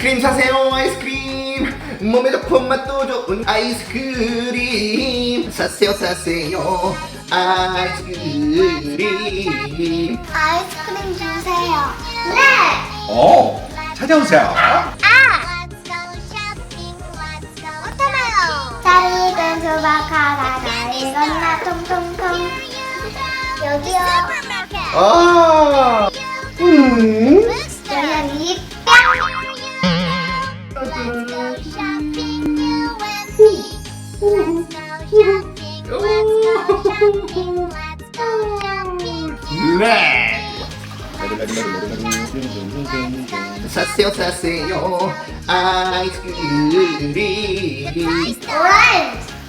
아이스크림 사세요 아이스크림 몸에 좋고 맛도 좋은 아이스크림 사세요 사세요 아이스크림 아이스크림 주세요. 네. 오 찾아오세요 아. 워터멜론. 잘 익은 수박 하나, 잘 익은 나 통통통. 여기요. 아 음. 사세요 사세요 아이스크림 오렌지.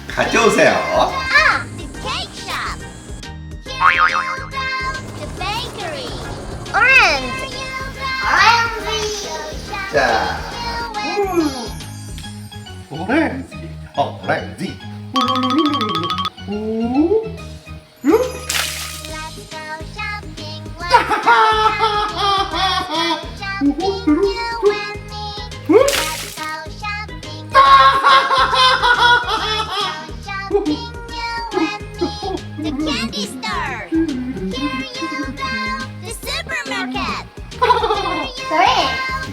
가져오세요 아. 오렌지. 자 오렌지 오렌지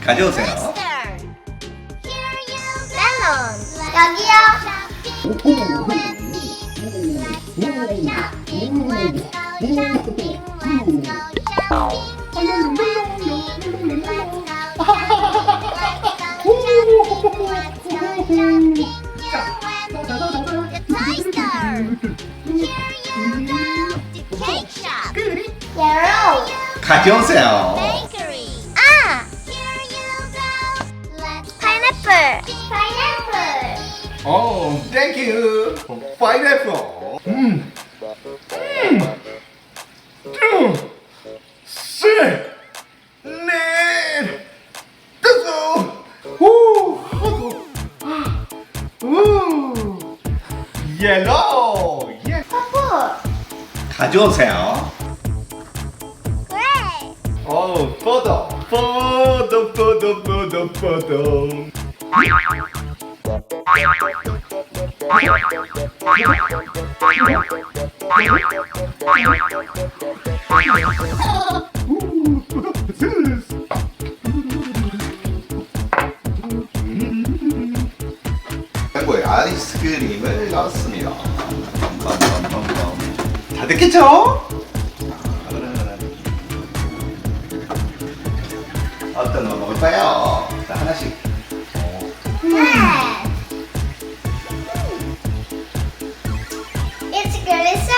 가져오세요 Store. Here you go. 멜론. 여기요. Ah. Go. Let's pineapple. Pineapple. 오 땡큐 파인애플 음 음. 두, 셋, 넷, 다섯, 후, 우, 옐로우, 예. Purple. 가져오세요. 포도, 포도, 포도, 포도, 포도. 한국에 아이스크림을 넣었습니다. 다 됐겠죠? 어떤 거 먹을까요? 자, 하나씩. Red. It's delicious.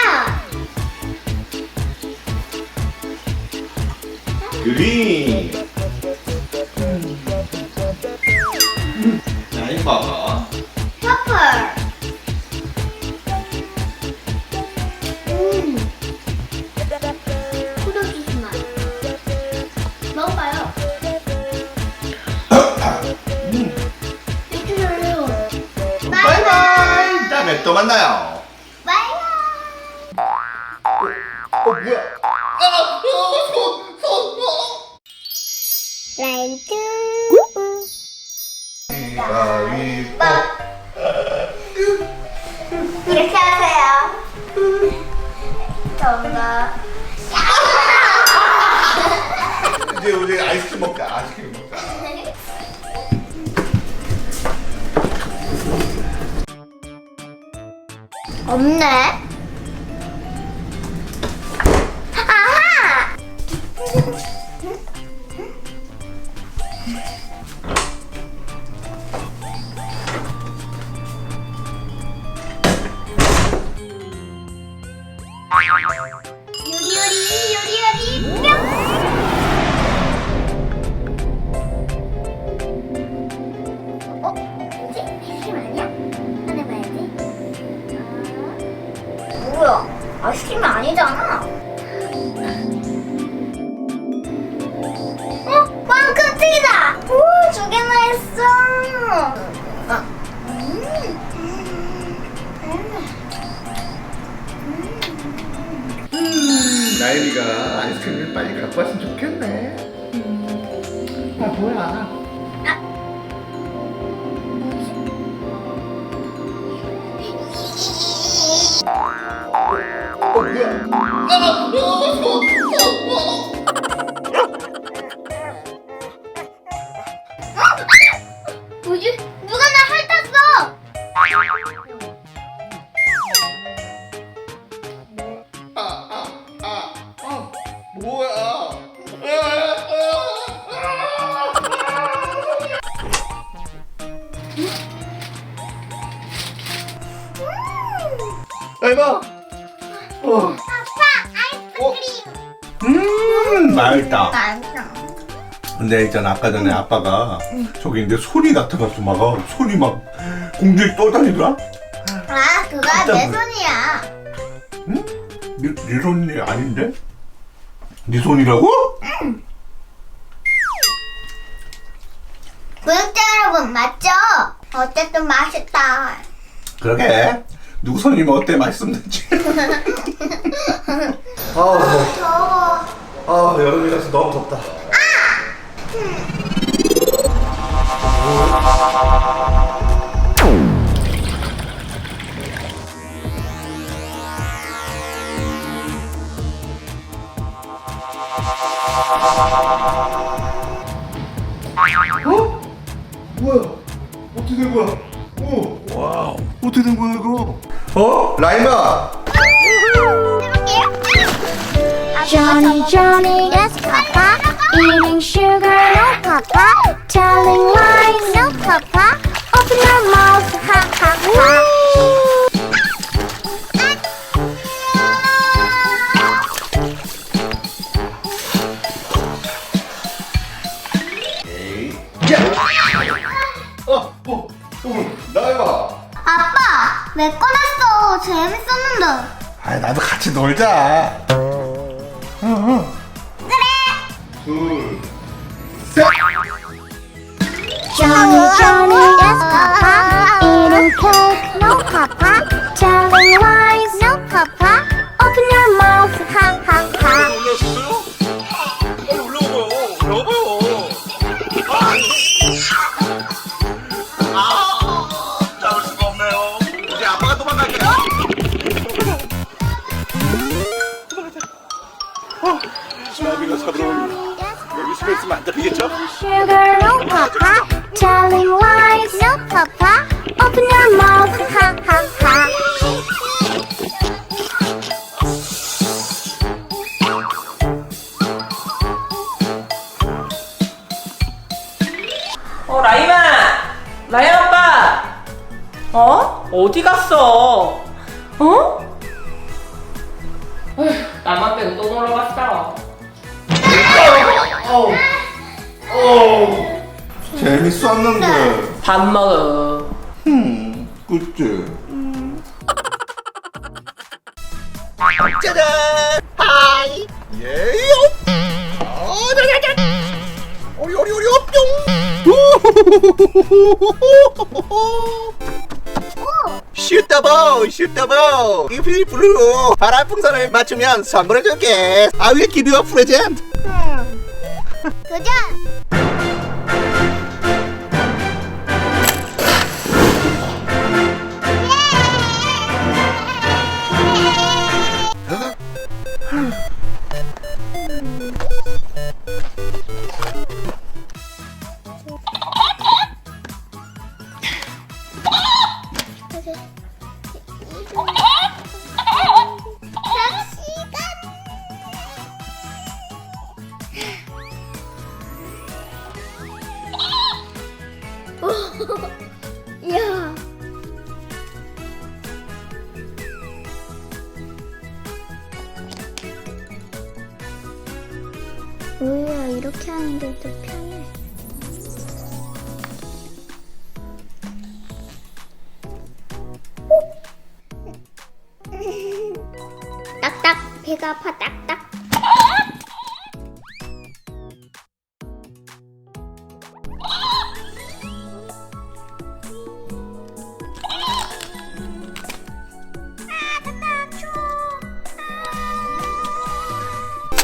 그린. 만나요. 어, 뭐야? 아, 어, 손, 손, 어. 라이트. 가위바. 이렇게 하세요. 정답. 이제 우리 아이스크림 먹자. 아이스크림 없네. 뭐지? 누가 나 핥았어? 아, 아, 아, 야, 이봐. 어. 림. 음 맛있다 맛있어. 근데 있잖아 아까 전에 아빠가 저기 이제 소리 나타났어 막 어, 손이 막 공중에 떠다니더라 아 그거 깜짝 내 놀- 손이야. 응? 네, 네 손이 아닌데? 네 손이라고? 구독자 여러분 맞죠? 어쨌든 맛있다. 그러게 누구 손이면 어때 맛있으면 되지 아, 더워. 아 여름이라서 너무 덥다 어? 뭐야? 어떻게 된 거야? 어? 와우. 어떻게 된 거야 이거? 어? 라임아. Johnny, Johnny, yes, Papa. Eating sugar, no, Papa. Telling lies, no, Papa. Open your mouth, ha, ha, ha. 어, 어, 어, 라임아. 아빠 왜 꺼냈어? 재밌었는데. 아, 나도 같이 놀자. 어 어디 갔어 어 나만 빼고 또 놀러 갔어 어우, 어우. 재밌었는데. 밥 먹어 음, 그치. 짜잔! 하이! 예요! 어, 짜자잔! 오리 오리 오리 뿅! 슈터보 슈터보. 이피 블루 바람 풍선을 맞추면 선물을 줄게. I will give 도전. 야. 딱딱 배가 아파 딱딱.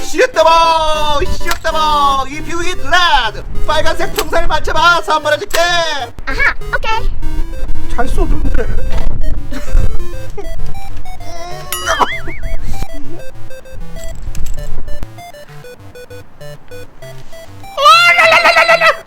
슈터보 슈터보 If you eat red 빨간색 풍선을 맞춰봐 선물을 줄게 아하 오케이. 잘 쏘던데. 오예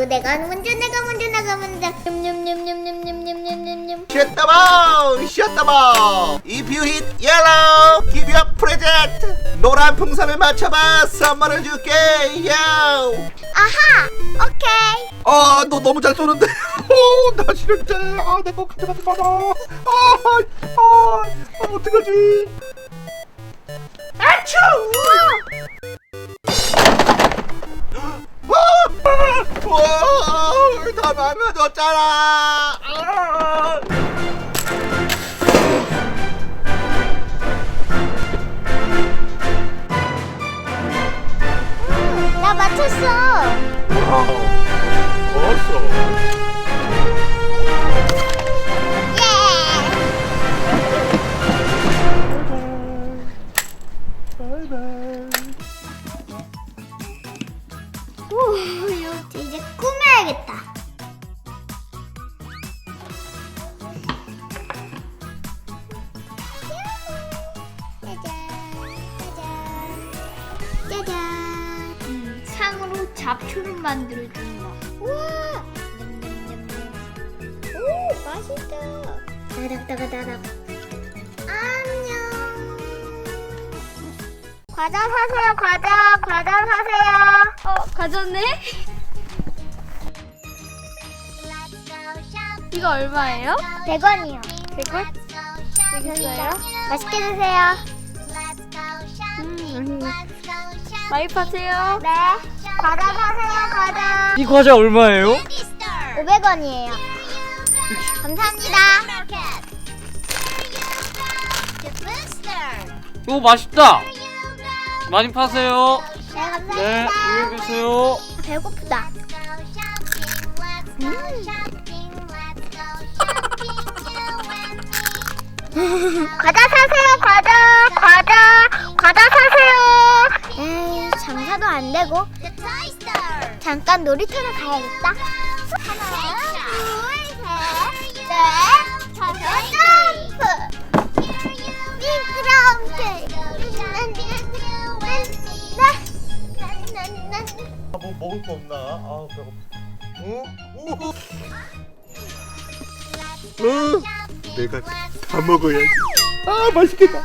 먼저 내가 먼저 내가 먼저 내가 먼저. 냠냠냠냠냠냠냠냠냠. If you hit yellow give you a present 노란 풍선을 맞춰봐 선물을 줄게 요 아하. 오케이. 아, 너 너무 잘 쏘는데. 오, 나 싫은데. 아, 내거 가져가지 마라. 아, 아, 아, 어떡하지? 아츄! 와, 다 맘에 뒀잖아. 짜잔. 음, 상으로 잡초를 만들어준다. 우와! 오, 맛있다. 다닥다닥다닥. 안녕. 과자 사세요, 과자. 과자 사세요. 어, 과자네? 이거 얼마예요? 100원이요. 100원? 되겠어요? 맛있게 드세요. 음, 많이 파세요. 네. 과자 사세요, 과자. 이 과자 얼마예요? 500원이에요. 감사합니다. 이거 맛있다. 많이 파세요. 네, 네, 감사합니다. 안녕히 계세요. 배고프다. 과자 사세요, 과자, 과자, 과자 사세요. 에이, 장사도 안 되고. 잠깐 놀이터를 가야겠다. 하나, 둘, 셋, 넷, 다섯, 점프. 미끄럼틀. 뭐 먹을 거 없나? 아, 배고파. 응? 오. 응. 내가 다 먹어야지. 아, 맛있겠다.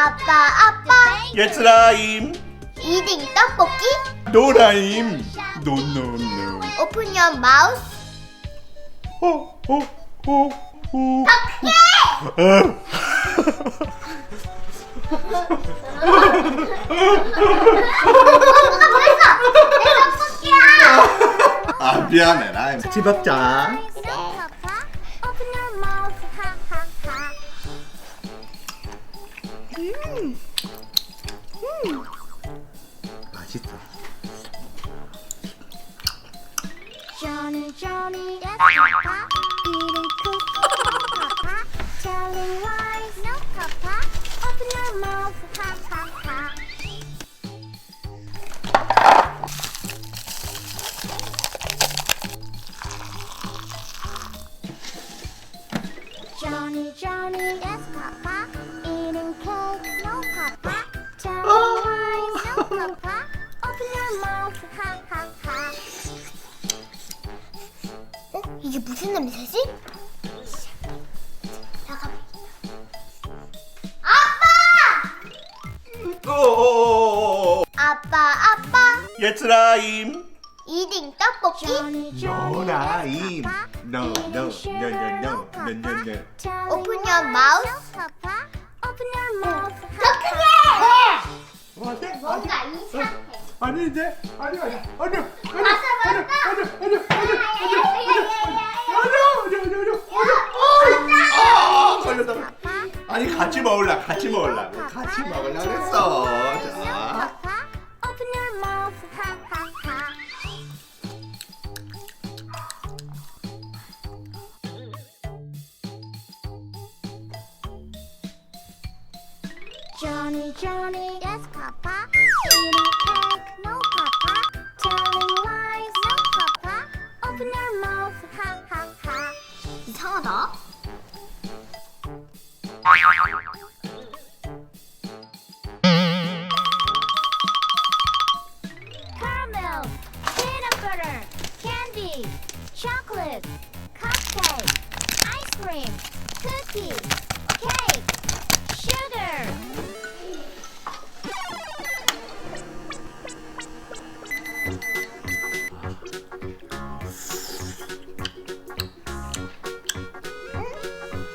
아빠! 아빠! 예스라임. 이딩 떡볶이? 노라임. 노노노. 오픈 your mouth. 호호호호. 뭐가 벌써 내 떡볶이야! 아 미안해 먹자. Open Johnny, yes, Papa. 예츠라임 이딩 떡볶이? 노라임. Telling Open your mouth. 더 크게! 뭔가 이상해. 아니 아니 아니 아니. 아니 아니 아니 아 걸렸다 아니 같이 먹을라 같이 먹을라 같이 먹을라 그랬어 자 Johnny, Johnny, yes, cream, cookie, cake, sugar.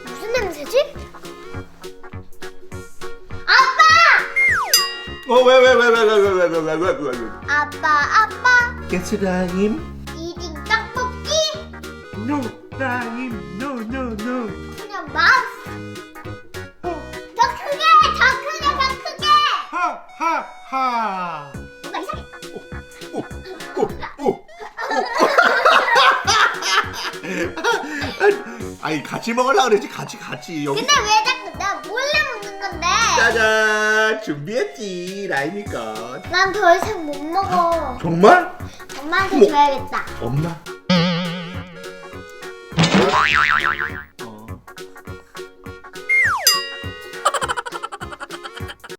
무슨 냄새지? 아빠! 어 왜 왜 왜 왜 왜 왜 왜 왜 왜왜 아빠, 아빠. 예츠라임 같이 먹으려 그랬지 같이 같이 여기 근데 왜 자꾸 나 몰래 먹는 건데? 짜잔 준비했지 라임이가 난더 이상 못 먹어. 정말 엄마한테 어머. 줘야겠다. 엄마